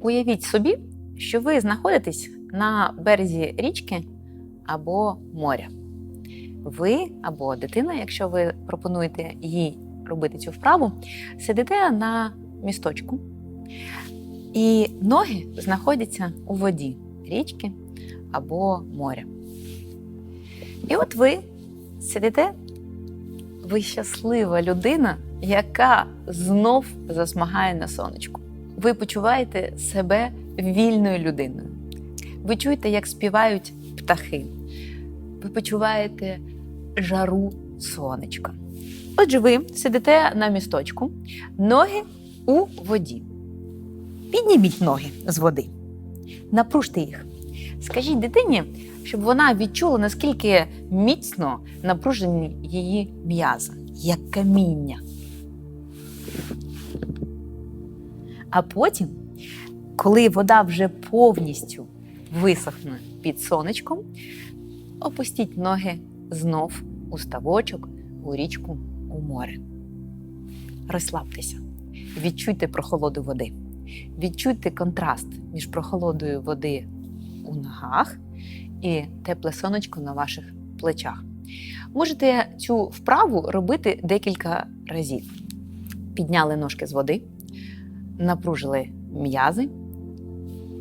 Уявіть собі, що ви знаходитесь на березі річки або моря. Ви або дитина, якщо ви пропонуєте їй робити цю вправу, сидите на місточку, і ноги знаходяться у воді річки або моря. І от ви сидите, ви щаслива людина, яка знов засмагає на сонечку. Ви почуваєте себе вільною людиною. Ви чуєте, як співають птахи. Ви почуваєте жару сонечка. Отже, ви сидите на місточку, ноги у воді. Підніміть ноги з води, напружте їх. Скажіть дитині, щоб вона відчула, наскільки міцно напружені її м'язи, як каміння. А потім, коли вода вже повністю висохне під сонечком, опустіть ноги знов у ставочок, у річку, у море. Розслабтеся, відчуйте прохолоду води, відчуйте контраст між прохолодою води у ногах і тепле сонечко на ваших плечах. Можете цю вправу робити декілька разів. Підняли ножки з води, напружили м'язи,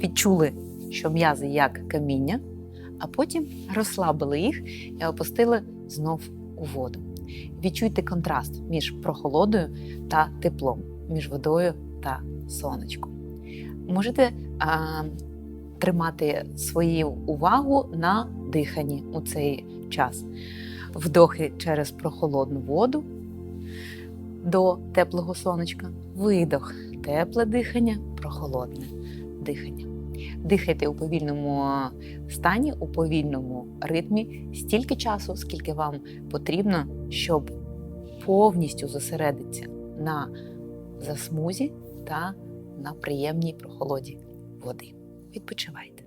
відчули, що м'язи як каміння, а потім розслабили їх і опустили знов у воду. Відчуйте контраст між прохолодою та теплом, між водою та сонечком. Можете а, тримати свою увагу на диханні у цей час. Вдохи через прохолодну воду до теплого сонечка, видох, тепле дихання, прохолодне дихання. Дихайте у повільному стані, у повільному ритмі стільки часу, скільки вам потрібно, щоб повністю зосередитися на засмузі та на приємній прохолоді води. Відпочивайте.